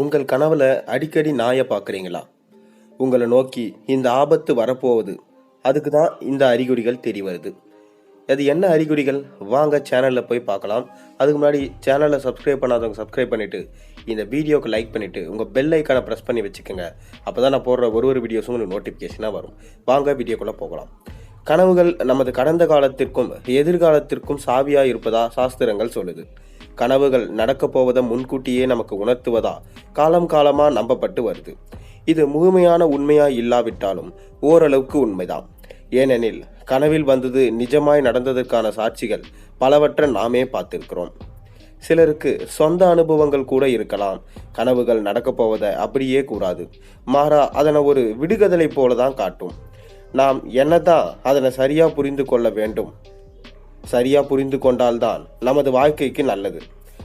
உங்கள் கனவுல அடிக்கடி நாயை பார்க்குறீங்களா? உங்களை நோக்கி இந்த ஆபத்து வரப்போகுது. அதுக்கு தான் இந்த அறிகுறிகள் தெரிய வருது. அது என்ன அறிகுறிகள்? வாங்க சேனலில் போய் பார்க்கலாம். அதுக்கு முன்னாடி சேனலை சப்ஸ்கிரைப் பண்ணாதவங்க சப்ஸ்கிரைப் பண்ணிவிட்டு இந்த வீடியோக்கு லைக் பண்ணிவிட்டு உங்கள் பெல் ஐக்கானை ப்ரெஸ் பண்ணி வச்சுக்கோங்க. அப்போ தான் நான் போடுற ஒரு ஒரு வீடியோஸும் உங்களுக்கு நோட்டிஃபிகேஷனாக வரும். வாங்க வீடியோக்குள்ளே போகலாம். கனவுகள் நமது கடந்த காலத்திற்கும் எதிர்காலத்திற்கும் சாவியாக இருப்பதா சாஸ்திரங்கள் சொல்லுது. கனவுகள் நடக்கப் போவதை முன்கூட்டியே நமக்கு உணர்த்துவதா? காலம் காலமா நம்பப்பட்டு வருது. இது முழுமையான உண்மையா இல்லாவிட்டாலும் ஓரளவுக்கு உண்மைதான் ஏனெனில் கனவில் வந்தது நிஜமாய் நடந்ததற்கான சாட்சிகள் பலவற்றை நாமே பார்த்திருக்கிறோம். சிலருக்கு சொந்த அனுபவங்கள் கூட இருக்கலாம். கனவுகள் நடக்கப் போவதை அப்படியே கூறாது. மாறா அதனை ஒரு விடுகதலை போல தான் காட்டும். நாம் என்னதான் அதனை சரியாக புரிந்து கொள்ள வேண்டும்? சரியாக புரிந்து கொண்டால்தான் நமது வாழ்க்கைக்கு நல்லது.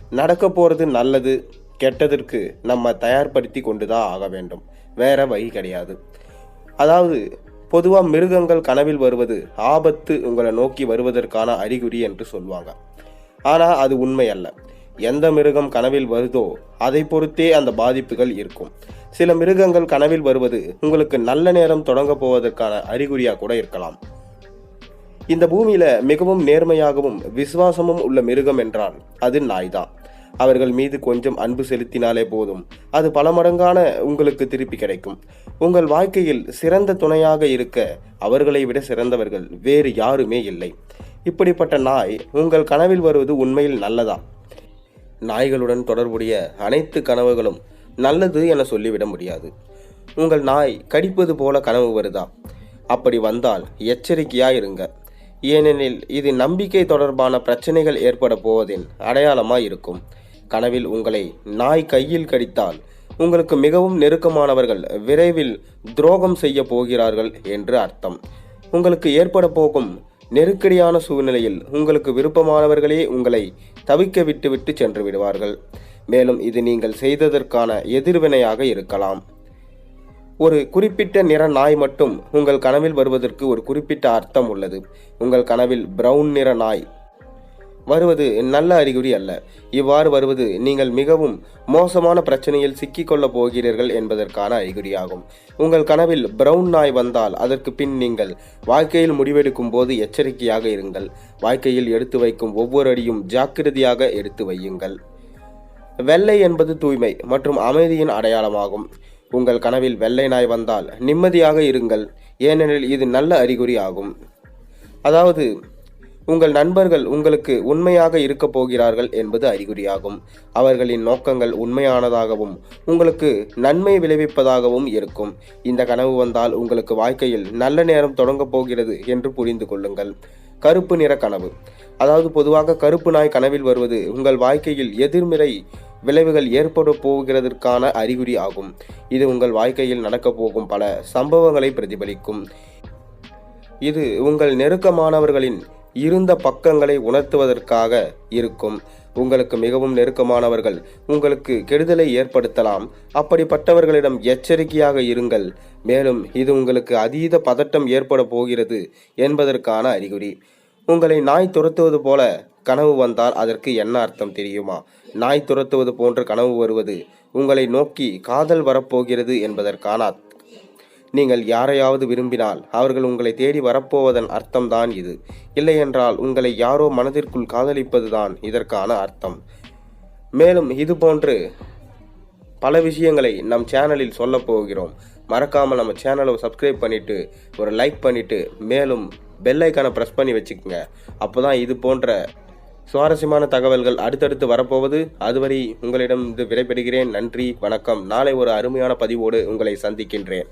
நடக்க போகிறது நல்லது கெட்டதற்கு நம்ம தயார்படுத்தி கொண்டு தான் ஆக வேண்டும். வேற வழி கிடையாது. அதாவது பொதுவாக மிருகங்கள் கனவில் வருவது ஆபத்து உங்களை நோக்கி வருவதற்கான அறிகுறி என்று சொல்லுவாங்க ஆனால் அது உண்மை அல்ல. எந்த மிருகம் கனவில் வருதோ அதை பொறுத்தே அந்த பாதிப்புகள் இருக்கும். சில மிருகங்கள் கனவில் வருவது உங்களுக்கு நல்ல நேரம் தொடங்க போவதற்கான அறிகுறியாக கூட இருக்கலாம். இந்த பூமியில மிகவும் நேர்மையாகவும் விசுவாசமும் உள்ள மிருகம் என்றால் அது நாய்தான் அவர்கள் மீது கொஞ்சம் அன்பு செலுத்தினாலே போதும். அது பல மடங்கான உங்களுக்கு திருப்பி கிடைக்கும். உங்கள் வாழ்க்கையில் சிறந்த துணையாக இருக்க அவர்களை விட சிறந்தவர்கள் வேறு யாருமே இல்லை. இப்படிப்பட்ட நாய் உங்கள் கனவில் வருவது உண்மையில் நல்லதா? நாய்களுடன் தொடர்புடைய அனைத்து கனவுகளும் நல்லது என சொல்லிவிட முடியாது. உங்கள் நாய் கடிப்பது போல கனவு வருதா? அப்படி வந்தால் எச்சரிக்கையாக இருங்க ஏனெனில் இது நம்பிக்கை தொடர்பான பிரச்சனைகள் ஏற்பட போவதின் அடையாளமாய் இருக்கும் கனவில் உங்களை நாய் கையில் கடித்தால் உங்களுக்கு மிகவும் நெருக்கமானவர்கள் விரைவில் துரோகம் செய்ய போகிறார்கள் என்று அர்த்தம். உங்களுக்கு ஏற்பட போகும் நெருக்கடியான சூழ்நிலையில் உங்களுக்கு விருப்பமானவர்களே உங்களை தவிக்க விட்டுவிட்டு சென்று விடுவார்கள். மேலும் இது நீங்கள் செய்ததற்கான எதிர்வினையாக இருக்கலாம். ஒரு குறிப்பிட்ட நிற நாய் மட்டும் உங்கள் கனவில் வருவதற்கு ஒரு குறிப்பிட்ட அர்த்தம் உள்ளது. உங்கள் கனவில் பிரவுன் நிற நாய் வருவது நல்ல அறிகுறி அல்ல. இவ்வாறு வருவது நீங்கள் மிகவும் மோசமான பிரச்சனையில் சிக்கிக்கொள்ளப் போகிறீர்கள் என்பதற்கான அறிகுறியாகும். உங்கள் கனவில் பிரவுன் நாய் வந்தால் அதற்கு பின் நீங்கள் வாழ்க்கையில் முடிவெடுக்கும் போது எச்சரிக்கையாக இருங்கள். வாழ்க்கையில் எடுத்து வைக்கும் ஒவ்வொரு அடியும் ஜாக்கிரதையாக எடுத்து வையுங்கள். வெள்ளை என்பது தூய்மை மற்றும் அமைதியின் அடையாளமாகும். உங்கள் கனவில் வெள்ளை நாய் வந்தால் நிம்மதியாக இருங்கள் ஏனெனில் இது நல்ல அறிகுறி ஆகும் அதாவது உங்கள் நண்பர்கள் உங்களுக்கு உண்மையாக இருக்கப் போகிறார்கள் என்பது அறிகுறியாகும். அவர்களின் நோக்கங்கள் உண்மையானதாகவும் உங்களுக்கு நன்மை விளைவிப்பதாகவும் இருக்கும். இந்த கனவு வந்தால் உங்களுக்கு வாழ்க்கையில் நல்ல நேரம் தொடங்கப் போகிறது என்று புரிந்து கொள்ளுங்கள். கருப்பு நிற கனவு. அதாவது பொதுவாக கருப்பு நாய் கனவில் வருவது உங்கள் வாழ்க்கையில் எதிர்மறை விளைவுகள் ஏற்பட போகிறதற்கான அறிகுறி ஆகும். இது உங்கள் வாழ்க்கையில் நடக்கப் போகும் பல சம்பவங்களை பிரதிபலிக்கும். இது உங்கள் நெருக்கமானவர்களின் இருந்த பக்கங்களை உணர்த்துவதற்காக இருக்கும். உங்களுக்கு மிகவும் நெருக்கமானவர்கள் உங்களுக்கு கெடுதலை ஏற்படுத்தலாம். அப்படிப்பட்டவர்களிடம் எச்சரிக்கையாக இருங்கள். மேலும் இது உங்களுக்கு அதீத பதட்டம் ஏற்பட போகிறது என்பதற்கான அறிகுறி. உங்களை நாய் துரத்துவது போல கனவு வந்தால் அதற்கு என்ன அர்த்தம் தெரியுமா? நாய் துரத்துவது போன்ற கனவு வருவது உங்களை நோக்கி காதல் வரப்போகிறது என்பதற்கான நீங்கள் யாரையாவது விரும்பினால் அவர்கள் உங்களை தேடி வரப்போவதன் அர்த்தம்தான் இது. இல்லையென்றால் உங்களை யாரோ மனதிற்குள் காதலிப்பதுதான் இதற்கான அர்த்தம். மேலும் இது போன்று பல விஷயங்களை நம் சேனலில் சொல்லப் போகிறோம். மறக்காமல் நம்ம சேனலை சப்ஸ்கிரைப் பண்ணிவிட்டு ஒரு லைக் பண்ணிவிட்டு மேலும் பெல் ஐக்கானை ப்ரெஸ் பண்ணி வச்சுக்கோங்க. அப்போ தான் இது போன்ற சுவாரஸ்யமான தகவல்கள் அடுத்தடுத்து வரப்போவது. அதுவரை உங்களிடம் இது விடைபெறுகிறேன். நன்றி வணக்கம். நாளை ஒரு அருமையான பதிவோடு உங்களை சந்திக்கின்றேன்.